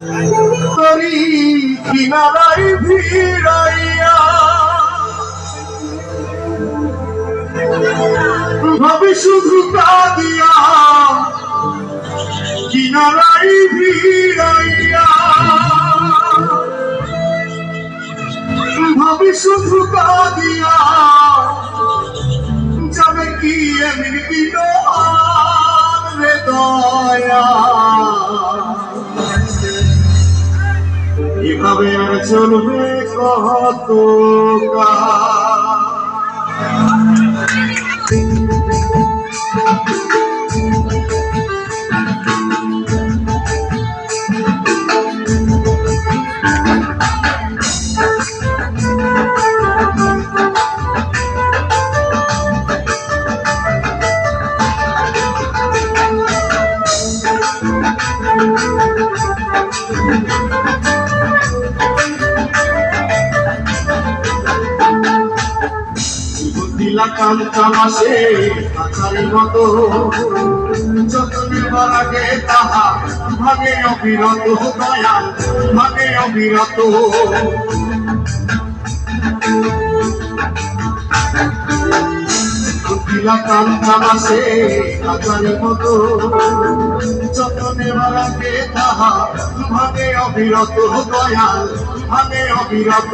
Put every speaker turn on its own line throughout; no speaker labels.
করি কিনারাই ভিড়াইয়া। ভাবে শুধু কাঁদিয়া কিনারাই ভিড়াইয়া। এভাবে চলবে কত দিলা কাল কামাসে আচারি মতো। যতনে বারাগে তাহা, ভাগে অবিরত দয়াল, ভাগে অবিরত। দিলা কাল কামাসে আচারি মতো। যতনে বারাগে তাহা, ভাগে অবিরত দয়াল, ভাগে অবিরত।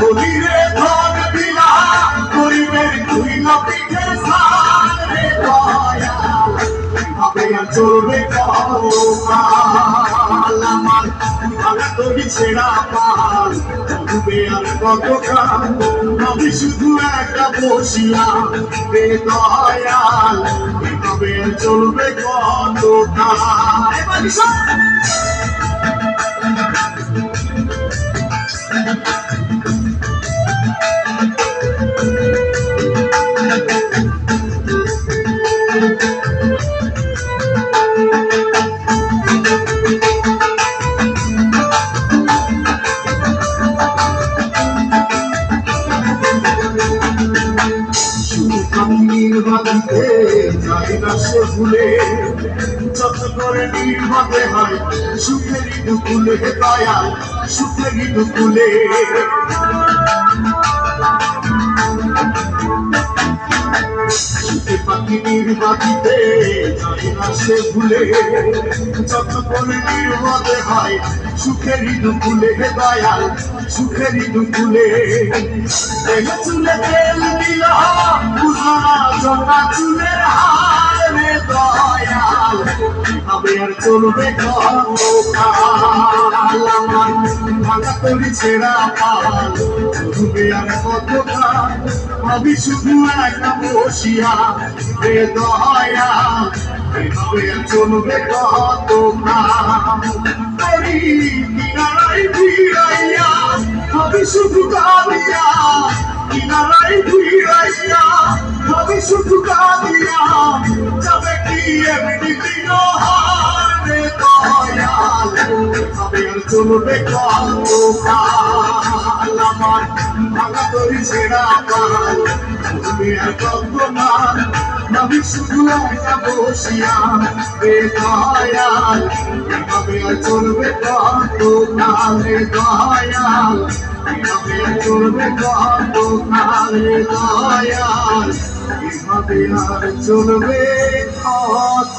বলিরে ধন দিলা গরিবের খুইলা পিঠে সারে দয়া ভাবে আর চলবে আর কত কাল আমি শুধু একটা বসিয়া বে দয়াল। ভাবে আর চলবে কত যাই না সে ভুলে যত করে নির্বাদে হয় সুখেরই দুকুলে দয়াল সুখেরই দুকুলে সুখে পাখি নির্বাদিতে যাই না সে ভুলে। যত করে নির্বাদে হয় সুখেরই দুকুলে দয়াল সুখেরই দুকুলে চুলে তেল দিল চুলের আর চলবে আমার ভাঙা তরি ছেড়া পাল চলবে আর কত কাল আমি শুধু একটা বসিয়া। রে আর চলবে কত কিনারাই ভিড়াইয়া আমি শুধু কাঁদিয়া। কিনারাই ভিড়াইয়া আমি শুধু কাঁদিয়া। যাবে কি এমনি দিন? আর চলবে কত কাল আমার ভাঙা তরি ছেড়া পাল তুমি আর কত না আমি শুধু একটা বসিয়া রে দয়াল এভাবে চলবে কত কালে দয়াল। এভাবে চলবে কালে দয়াল। এভাবে আর চলবে কত